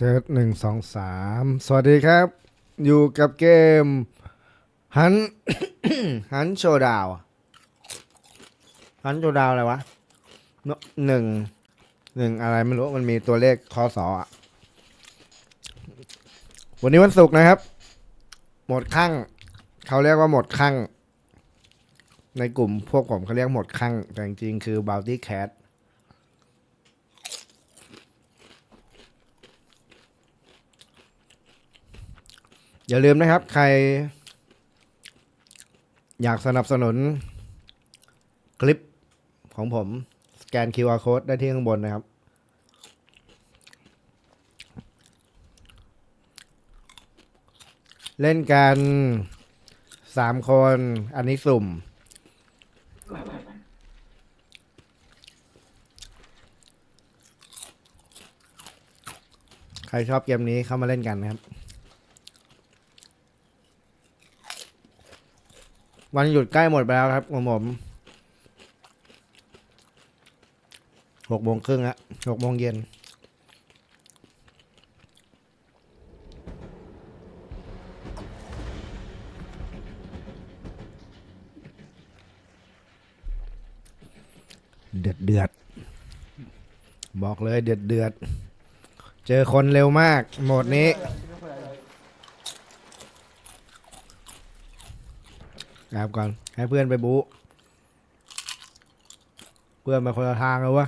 เทิร์ดหนึ่งสองสามสวัสดีครับ อยู่กับเกมฮันฮันโชดาวฮันโชดาวอะไรวะหนึ่งหนึ่งอะไรไม่รู้มันมีตัวเลขคอสอะ วันนี้วันศุกร์นะครับ หมดข้างเขาเรียกว่าหมดข้างในกลุ่มพวกผมเขาเรียกหมดข้างแต่จริงๆคือ Bounty Cat อย่าลืมนะครับ ใคร อยากสนับสนุนคลิปของผม สแกน QR Code ได้ที่ข้างบนนะครับ เล่นกันสามคน อันนี้สุ่ม ใครชอบเกมนี้เข้ามาเล่นกันนะครับ วันหยุดใกล้หมดไปแล้วครับของผมหกโมงครึ่งละหกโมงเย็นเดือดเดือด บอกเลยเดือดเดือด เจอคนเร็วมาก โหมดนี้ ครับก่อน ให้เพื่อนไปบู๊เพื่อนมาคนละทางเลยวะ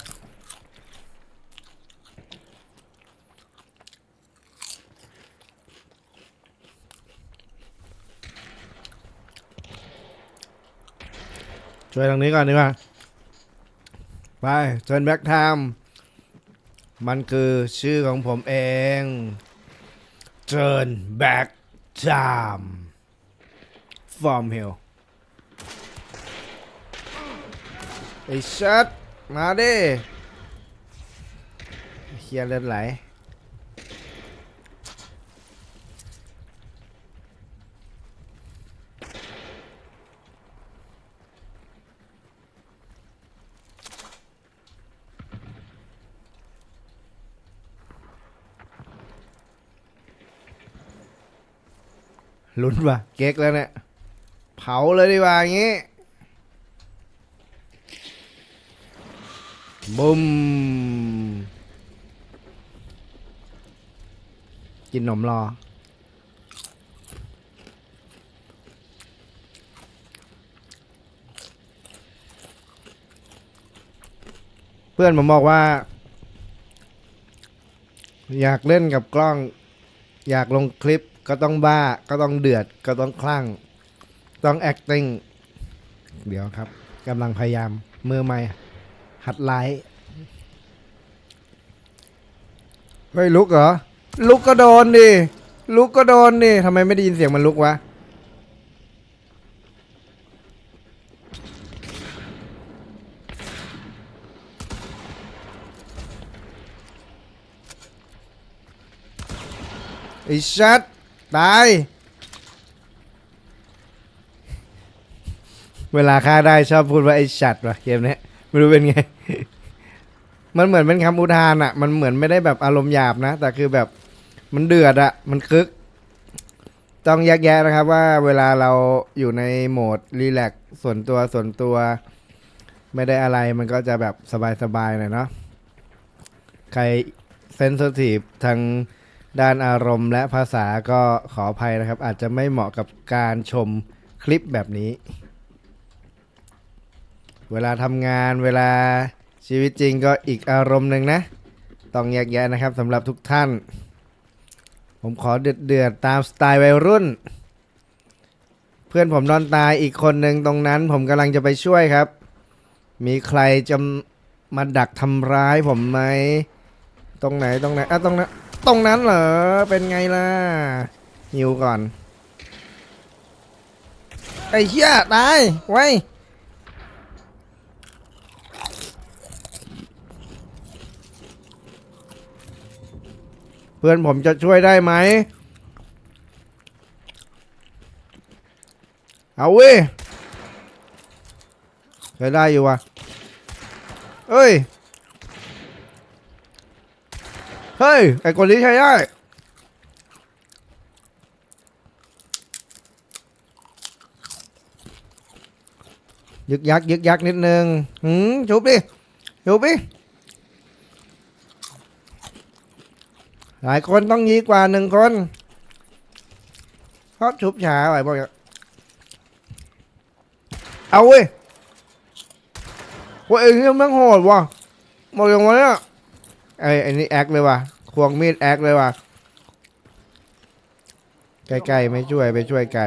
ช่วยทางนี้ก่อนดีกว่า ไปเชิญแบ็กไทม์มันคือชื่อของผมเองเชิญแบ็กไทม์ฟอร์มเฮล ไอ้ชัดมาดิเฮียเลือดไหลลุ้นว่ะเก๊กแล้วเนี่ยเผาเลยดีกว่าอย่างงี้ บุมกินนมรอ เพื่อนผมบอกว่า อยากเล่นกับกล้อง อยากลงคลิปก็ต้องบ้า ก็ต้องเดือด ก็ต้องคลั่ง ต้อง acting เดี๋ยวครับกำลังพยายามมือใหม่ หัดไลฟ์เฮ้ยลุกเหรอ ลุกก็โดนดิ ลุกก็โดนดิทำไมไม่ได้ยินเสียงมันลุกวะ ไอ้ชัดตาย เวลาฆ่าได้ชอบพูดว่าไอ้ชัดวะเกมเนี้ย ไม่รู้เป็นไง มันเหมือนเป็นคำอุทานอะ่ะ มันเหมือนไม่ได้แบบอารมณ์หยาบนะ แต่คือแบบมันเดือดอะ่ะ มันคึก ต้องแยกแยะนะครับ ว่าเวลาเราอยู่ในโหมดรีแลกซ์ส่วนตัวส่วนตัว ไม่ได้อะไรมันก็จะแบบสบายๆหน่อยเนาะ ใครเซนซิทีฟทางด้านอารมณ์และภาษาก็ขออภัยนะครับ อาจจะไม่เหมาะกับการชมคลิปแบบนี้ เวลาทำงานเวลาชีวิตจริงก็อีกอารมณ์หนึ่งนะ ต้องแยกแยะนะครับสำหรับทุกท่าน ผมขอเดือดเดือดๆตามสไตล์วัยรุ่น เพื่อนผมนอนตายอีกคนหนึ่งตรงนั้น ผมกำลังจะไปช่วยครับ มีใครจะมาดักทำร้ายผมไหมตรงไหนตรงไหนอะตรงนั้นตรงนั้นเหรอเป็นไงล่ะหิวก่อนไอ้เหี้ยตายไว้ เพื่อนผมจะช่วยได้ไหมเอาเว้ยใช้ได้อยู่ว่ะเอ้ย เฮ้ย ไอ้คนนี้ใช้ได้ยึกยักยึกยักนิดนึงหืมชุบดิชุบดิ หลายคนต้องยีกว่าหนึ่งคนเพราะชุบช้าอะไรพวกนี้เอาเว้ยว่าเองนี่มันโหดว่ะหมดยังวะเนี่ยไอ้ไอ้นี่แอคเลยว่ะควงมีดแอคเลยว่ะใกลๆไม่ช่วยไปช่วยไก่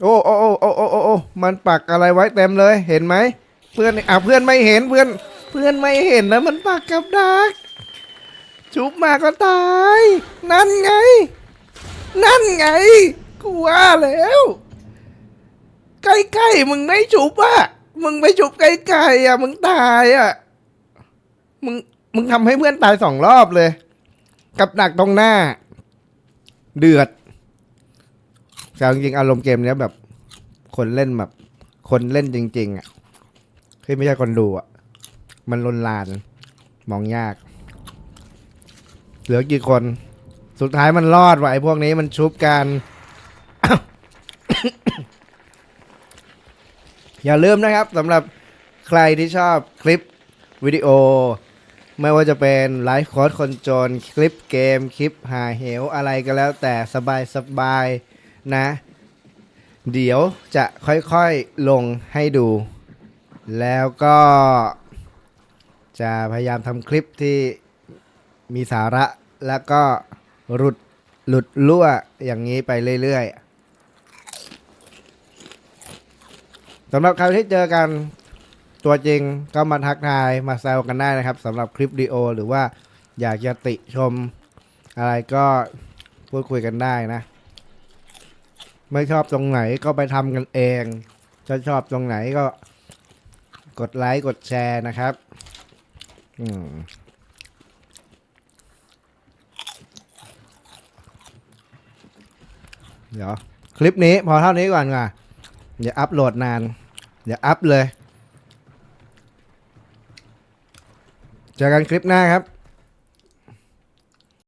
โอ้โอ้โอ้โอ้โอ้โอ้โอ้มันปักอะไรไว้เต็มเลย เห็นไหมเพื่อนอะเพื่อนไม่เห็นเพื่อน เพื่อนไม่เห็นนะมันปักกับดัก ชุบมาก็ตาย นั่นไง นั่นไง กูว่าแล้วใกล้ๆมึงไม่ชุบอะมึงไม่ชุบใกล้ๆอะมึงตายอะมึง มึงทำให้เพื่อนตายสองรอบเลย กับหนักตรงหน้า เดือดแต่จริงๆอารมณ์เกมเนี้ยแบบ คนเล่นแบบ คนเล่นจริง ๆ อะคือไม่ใช่คนดูอะ มันลนลาน มองยาก เหลือกี่คน สุดท้ายมันรอดว่ะไอ้พวกนี้มันชุบกัน อย่าลืมนะครับสำหรับใครที่ชอบคลิปวิดีโอ ไม่ว่าจะเป็นไลฟ์โค้ดคนจน คลิปเกม คลิปหาเหวอะไรก็แล้วแต่สบายสบายนะ เดี๋ยวจะค่อยๆลงให้ดู แล้วก็จะพยายามทำคลิปที่ มีสาระแล้วก็หลุดหลุดรั่วอย่างนี้ไปเรื่อยๆสำหรับใครที่เจอกันตัวจริงก็มาทักทายมาแซวกันได้นะครับสำหรับคลิปดีโอ หรือว่าอยากจะติชมอะไรก็พูดคุยกันได้นะ ไม่ชอบตรงไหนก็ไปทำกันเองถ้าชอบตรงไหนก็กดไลค์กดแชร์นะครับ อืม เดี๋ยว คลิปนี้พอเท่านี้ก่อนก่ะอย่าอัพโหลดนาน อย่าอัพเลย เจอกันคลิปหน้าครับ